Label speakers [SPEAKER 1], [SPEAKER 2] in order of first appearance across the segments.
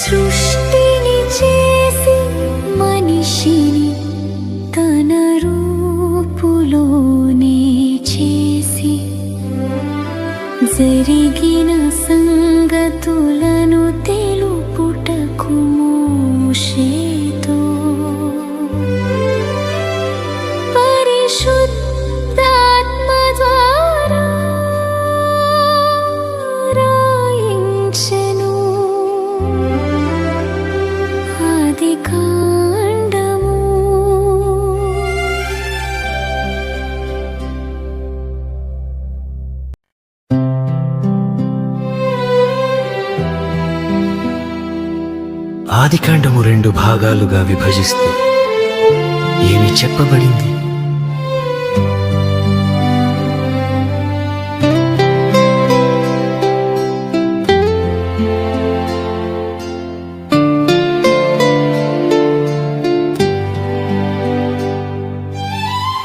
[SPEAKER 1] సృష్టిని చేసి మనిషిని తన రూపులోనే చేసి జరిగిన సంగతులను తెలుపుటకు మోషేతో
[SPEAKER 2] ఆదికాండము రెండు భాగాలుగా విభజిస్తూ ఏమి చెప్పబడింది?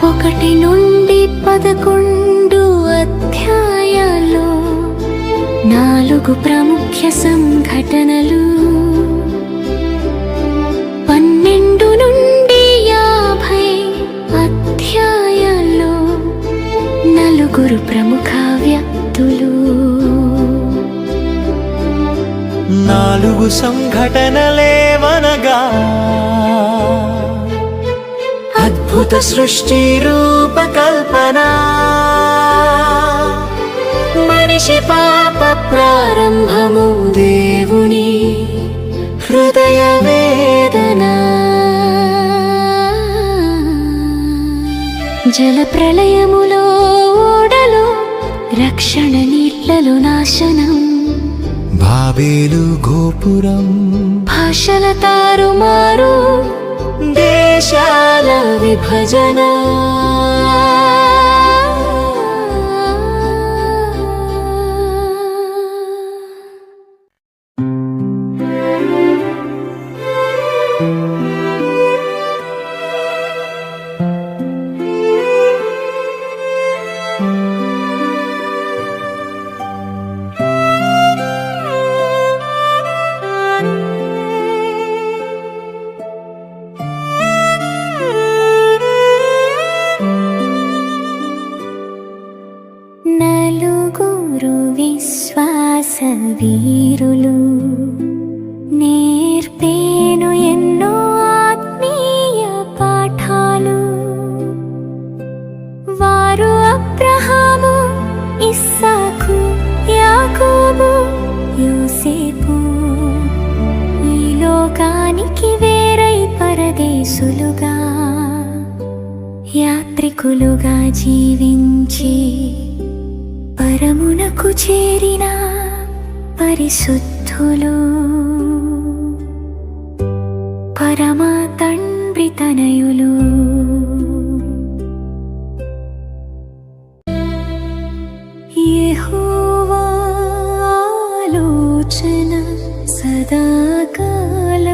[SPEAKER 1] ఒకటి నుండి పదకొండు అధ్యాయాలు నాలుగు ప్రాముఖ్య సంఘటనలు. నలుగురు ప్రముఖ వ్యక్తులు.
[SPEAKER 2] నాలుగు సంఘటనలేవనగా అద్భుత సృష్టి రూపకల్పన
[SPEAKER 1] మనిషి పాప ప్రారంభము
[SPEAKER 2] దేవుని. హృదయ వేదనా.
[SPEAKER 1] జల ప్రళయములో ఓడలో రక్షణ నీళ్ళలో నాశనం.
[SPEAKER 2] బాబేలు గోపురం.
[SPEAKER 1] భాషల తారుమారు
[SPEAKER 2] దేశాల విభజన.
[SPEAKER 1] గురు విశ్వాస వీరులు నేర్పేను ఎన్నో ఆత్మీయ పాఠాలు. వారు అబ్రహాము ఇస్సాకు యాకోబు యోసేపు. ఈ లోకానికి వేరై పరదేశులుగా యాత్రికులుగా జీవించి పరమునకు చేరిన పరిశుద్ధులు. పరమ తండ్రి తనయులు. యెహోవా ఆలోచన సదాకాల